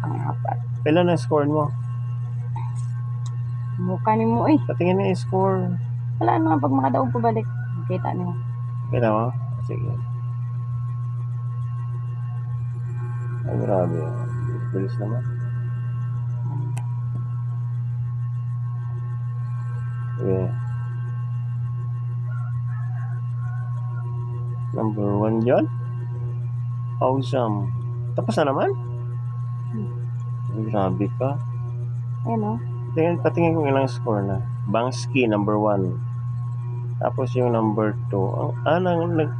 Pang-apat. Kailan ang score mo? Mukha ni mo eh. Patingin na yung score. Wala naman pag makadaog ko balik. Kita niyo. Kailan mo? Sige. Ay, grabe. Bilis naman. Sige. Number one dyan? Awesome. Tapos na naman? Grabe ka. Ayun oh. Tingnan, patingin kung ilang score na. Bangski, number 1. Tapos yung number 2. Ang, ah, nang, nag,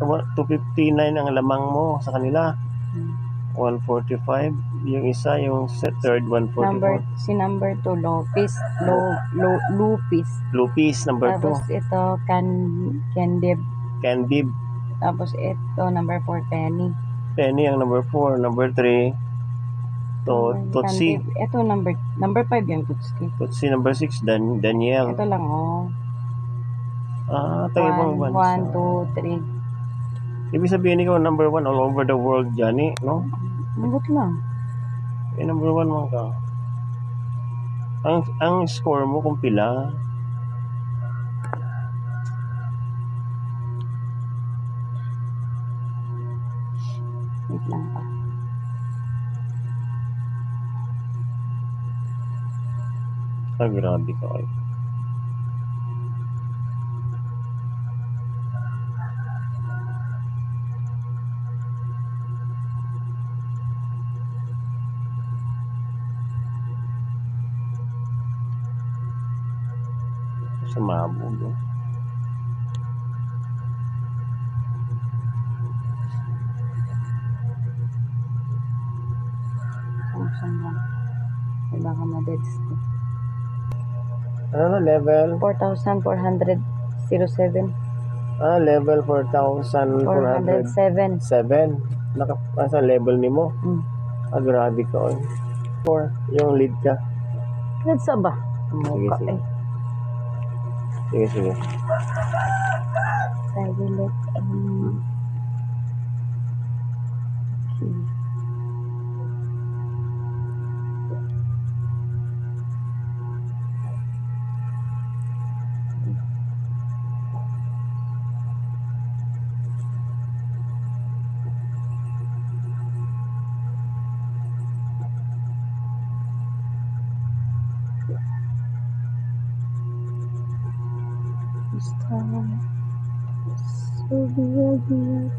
259 ang lamang mo sa kanila. Hmm. 145. Yung isa, yung set third, 144. Number, si number 2, Lopez. Lo, lo, Lupis. Lupis, number Tapos ito, Can, Candib. 2. Canbib. Tapos ito, number 4, Penny. Penny ang number 4. Number 3. To, Tutsi. Candib. Ito, number, number 5 yung Tutsi. Tutsi number 6. Dan, Daniel. Ito lang, oh. Ah, tayo ibang 1, bansa. 2, 3. Ibig sabihin ikaw number 1 all over the world, Johnny, no? Magot lang. Eh, number one mo ka. Ang, ang score mo kung pila. Wait lang pa. Ah, grabe ka kayo. Sumabog. oh. Samsung lang. May baka ma-deads ko. Ano na, level? 4,407. Ah, level 4,407. 407. Naka, nasa level ni mo. Hmm. Ah, grabe ka. oy. Four. Yung lead ka. Nagsa ba? Sige, mukha sige. eh. Sige, sige. Silent. Um, um, so the idea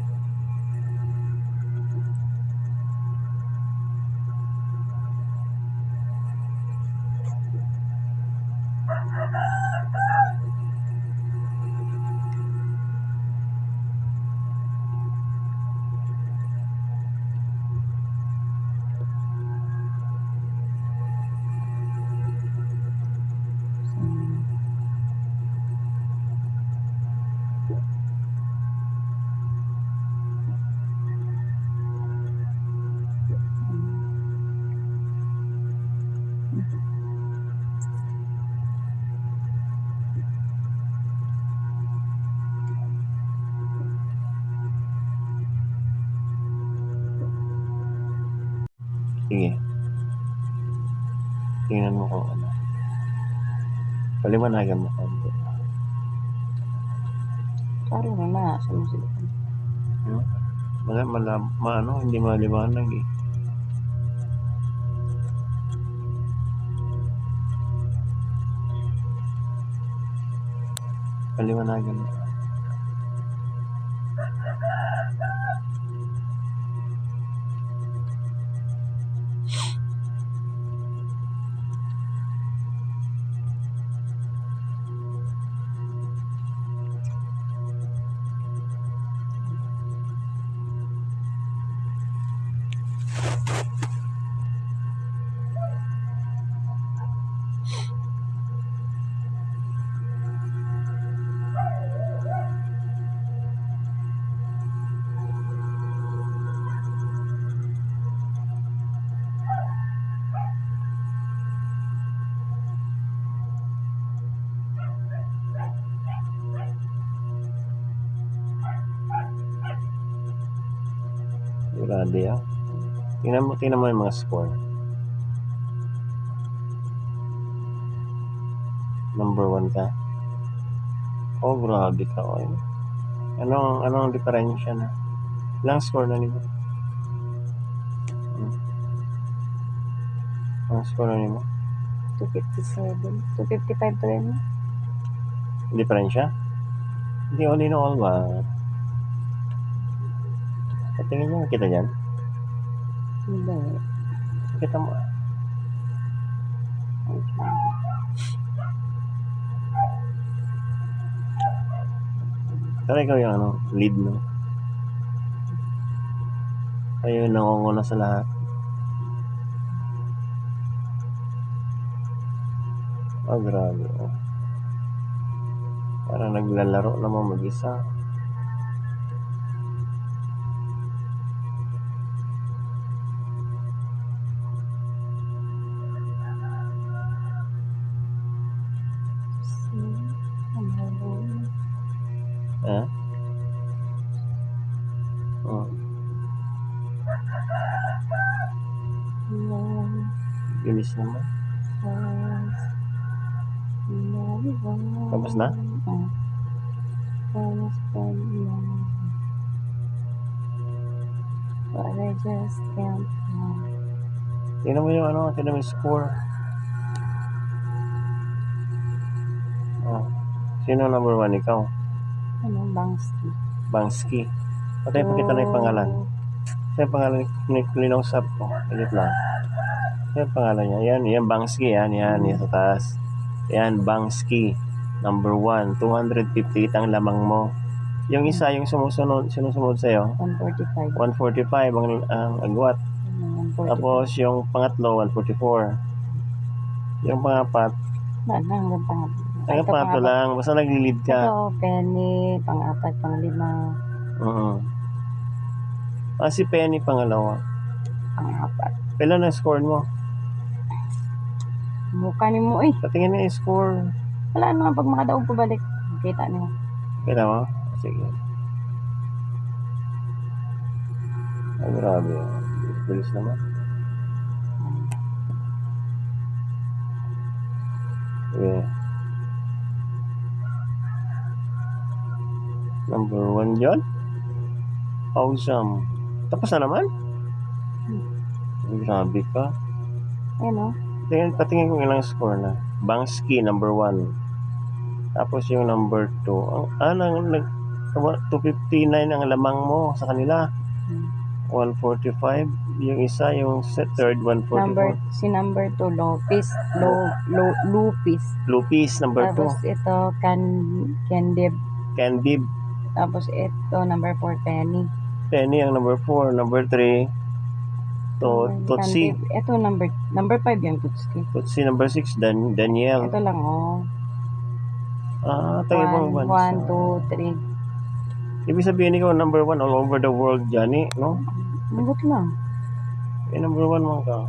Sige. Tingnan mo kung ano. Paliwanagan mo konti. Parang na na, sa musik. Hmm? Mala, mala, maano, hindi maliwanag eh. Paliwanagan mo. Grabe ah. Tingnan mo, tingnan mo yung mga score. Number 1 ka. Oh, grabe ka. Oh. Anong, anong diferensya na? Ilang score na nila? Ang score na nila? 257. 255 to rin. Diferensya? Hindi all in all ba? Patingin niyo, kita dyan? Hindi. Kita mo. Pero ikaw yung ano, lead, no? Kayo yung nangunguna sa lahat. Oh, grabe. Oh. Parang naglalaro naman mag-isa. Ha? Oh, bilis naman. Tapos na? Oo. But I just can't Tingnan mo yung ano, tingnan mo yung score. Oh. Sino number one? Ikaw? Ano, Bangsky. Bangsky. Patay pa kita na yung pangalan. Yung pangalan ni Linong Sap ko? Ulit lang. Yung pangalan niya? Yan, yan Bangsky. Yan, yan, yan sa taas. Yan, Bangsky. Number one. 258 ang lamang mo. Yung isa, yung sumusunod, sinusunod sa'yo, 145. 145 ang, ang agwat. Ano, 145. Tapos yung pangatlo, 144. Yung pangapat, Wala na, hanggang pangatlo. Ang pangapat. lang. Basta nag-lead ka. Ito, Penny, pang-apat, pang-lima, Oo. Ah, si Penny pangalawa. pang-apat. Kailan ang score mo? Mukha ni mo, eh. Patingin na yung score. Wala na, pag makadaog ko balik, kita niyo. Kailan mo? Sige. Ay, grabe. Bilis naman. Sige. Number one dyan. Awesome. Tapos na naman? Ay, grabe ka. Ayun, oh. Tingnan, patingin kung ilang score na. Bangsky, number 1. Tapos yung number 2. Ang, ah, nang, nag, 259 ang lamang mo sa kanila. Hmm. 145. Yung isa, yung set third, 144. Number, si number 2, Lopez. Lo, lo, Lupis. Lupis, number Tapos ito, Can, Candib. 2. Tapos ito, number 4, Penny. Penny, ang number 4. Number 3. To, Tutsi. Candib. Ito, number, number 5 yung Tutsi. Tutsi, number 6. Dan, Daniel. Ito lang, oh. Ah, tayo ibang 1, bansa. 2, 3. Ibig sabihin ikaw, number 1 all over the world, Johnny, no? Magot lang. Eh, number one mo ka.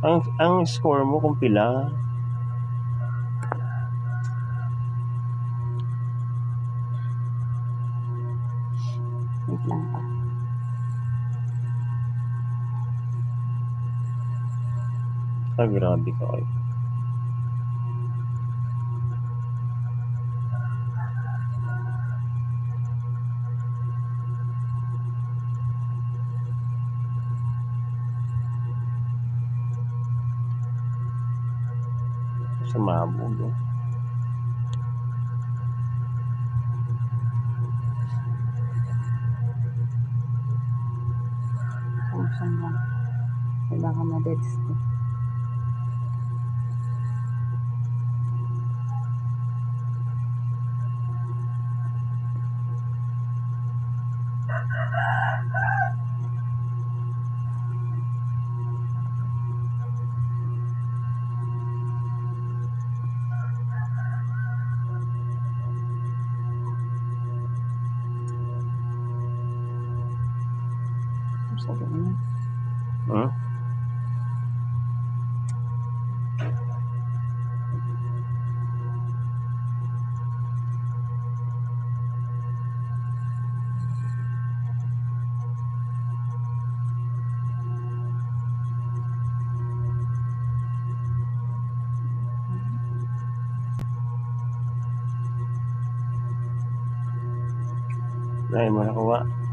Ang, ang score mo kung pila, Wait lang pa. ah, grabe ka lang. May baka ma-deads ko. Second. Huh? đây mời các bạn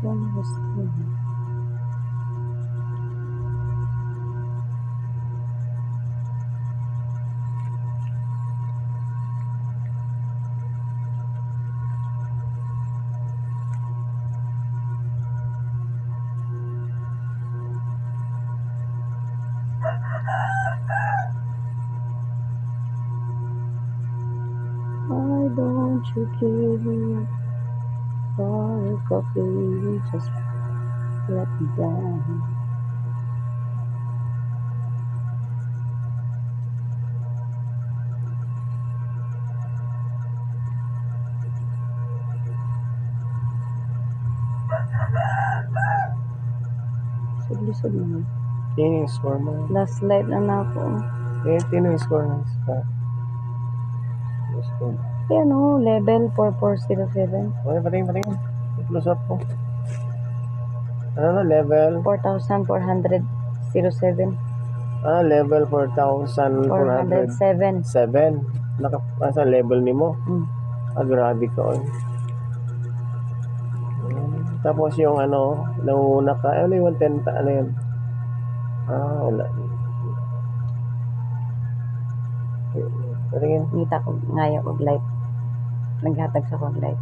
One was me for a coffee? Just let me down. Lisod naman. Yan yung score mo. Last light na na ako. Eh, tino yung score mo. Sa... Yung score. Yan o, level 4407. Okay, patingin, patingin. Close up po. Ano na, level? 4,407. Ah, level 4,407. 407. Naka, asa level ni mo? Mm. Ah, grabe ka. Mm, Tapos yung ano, nanguna ka, ano yung 110, ta- ano yun? Ah, wala. Patingin, Ngita ko ngayo og light. Naghatag sa kong light.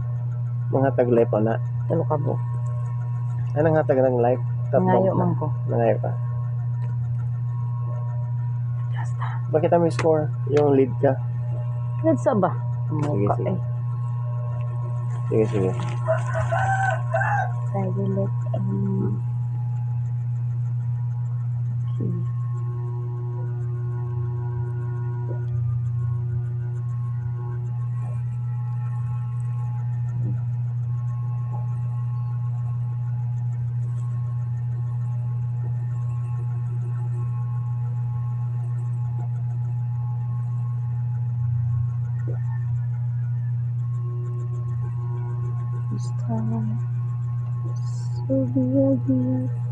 mga taglay pa na. Tulo ka bu. Anong hatag ng light? Ngayo man ko. Nangayo ka. Basta. Bakit may score? Yung lead ka. Let's sa ba? Sige, sige. eh. Sige, sige. Silent. Um, okay. This time, so again.